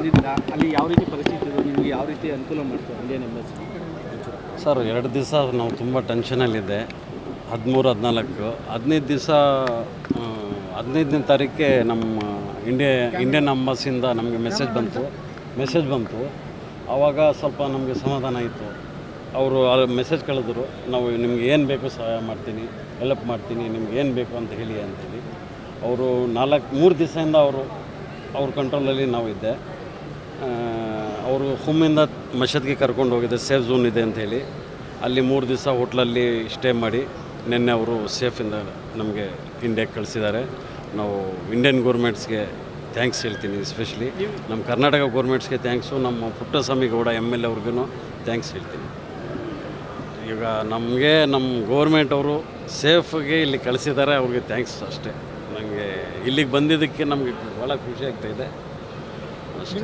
ಬಂದಿದ್ದೀರಾ? ಅಲ್ಲಿ ಯಾವ ರೀತಿ ಪರಿಸ್ಥಿತಿ ನಿಮಗೆ ಯಾವ ರೀತಿ ಅನುಕೂಲ ಮಾಡ್ತಾರೆ? ಇಂಡಿಯನ್ ಎಂಬಸಿ ಸರ್, ಎರಡು ದಿವಸ ನಾವು ತುಂಬ ಟೆನ್ಷನಲ್ಲಿದ್ದೆ ಹದಿಮೂರು, ಹದಿನಾಲ್ಕು. ಹದಿನೈದು ದಿವಸ ಹದಿನೈದನೇ ತಾರೀಕೆ ನಮ್ಮ ಇಂಡಿಯಾ ಇಂಡಿಯನ್ ಅಂಬಾಸಿಂದ ನಮಗೆ ಮೆಸೇಜ್ ಬಂತು. ಮೆಸೇಜ್ ಬಂತು. ಆವಾಗ ಸ್ವಲ್ಪ ನಮಗೆ ಸಮಾಧಾನ ಆಯಿತು. ಅವರು ಮೆಸೇಜ್ ಕಳೆದ್ರು. ನಾವು ನಿಮ್ಗೆ ಏನು ಬೇಕು ಸಹಾಯ ಮಾಡ್ತೀನಿ ಹೆಲ್ಪ್ ಮಾಡ್ತೀನಿ, ನಿಮ್ಗೆ ಏನು ಬೇಕು ಅಂತ ಹೇಳಿ ಅಂತೇಳಿ. ಅವರು ನಾಲ್ಕು, ಮೂರು ದಿವಸದಿಂದ ಅವರು, ಅವ್ರ ಕಂಟ್ರೋಲಲ್ಲಿ ನಾವು ಇದ್ದೆ ಅವರು ಹುಮ್ಮಿಂದ ಮಷದ್ಗೆ ಕರ್ಕೊಂಡು ಹೋಗಿದ್ದೆ ಸೇಫ್ ಝೋನ್ ಇದೆ ಅಂಥೇಳಿ ಅಲ್ಲಿ ಮೂರು ದಿವಸ ಹೋಟ್ಲಲ್ಲಿ ಸ್ಟೇ ಮಾಡಿ ನಿನ್ನೆ ಅವರು ಸೇಫಿಂದ ನಮಗೆ ಇಂಡಿಯಾಗೆ ಕಳಿಸಿದ್ದಾರೆ. ನಾವು ಇಂಡಿಯನ್ ಗೋರ್ಮೆಂಟ್ಸ್ಗೆ ಥ್ಯಾಂಕ್ಸ್ ಹೇಳ್ತೀನಿ ಎಸ್ಪೆಷಲಿ ನಮ್ಮ ಕರ್ನಾಟಕ ಗೋರ್ಮೆಂಟ್ಸ್ಗೆ ಥ್ಯಾಂಕ್ಸು ನಮ್ಮ ಪುಟ್ಟಸ್ವಾಮಿ ಗೌಡ ಎಂ ಎಲ್ ಅವ್ರಿಗೂ ಥ್ಯಾಂಕ್ಸ್ ಹೇಳ್ತೀನಿ. ಈಗ ನಮಗೆ ನಮ್ಮ ಗೋರ್ಮೆಂಟ್ ಅವರು ಸೇಫ್ಗೆ ಇಲ್ಲಿ ಕಳಿಸಿದ್ದಾರೆ ಅವ್ರಿಗೆ ಥ್ಯಾಂಕ್ಸ್ ಅಷ್ಟೇ. ನನಗೆ ಇಲ್ಲಿಗೆ ಬಂದಿದ್ದಕ್ಕೆ ನಮಗೆ ಭಾಳ ಖುಷಿ ಆಗ್ತಾಯಿದೆ ಅಷ್ಟೇ.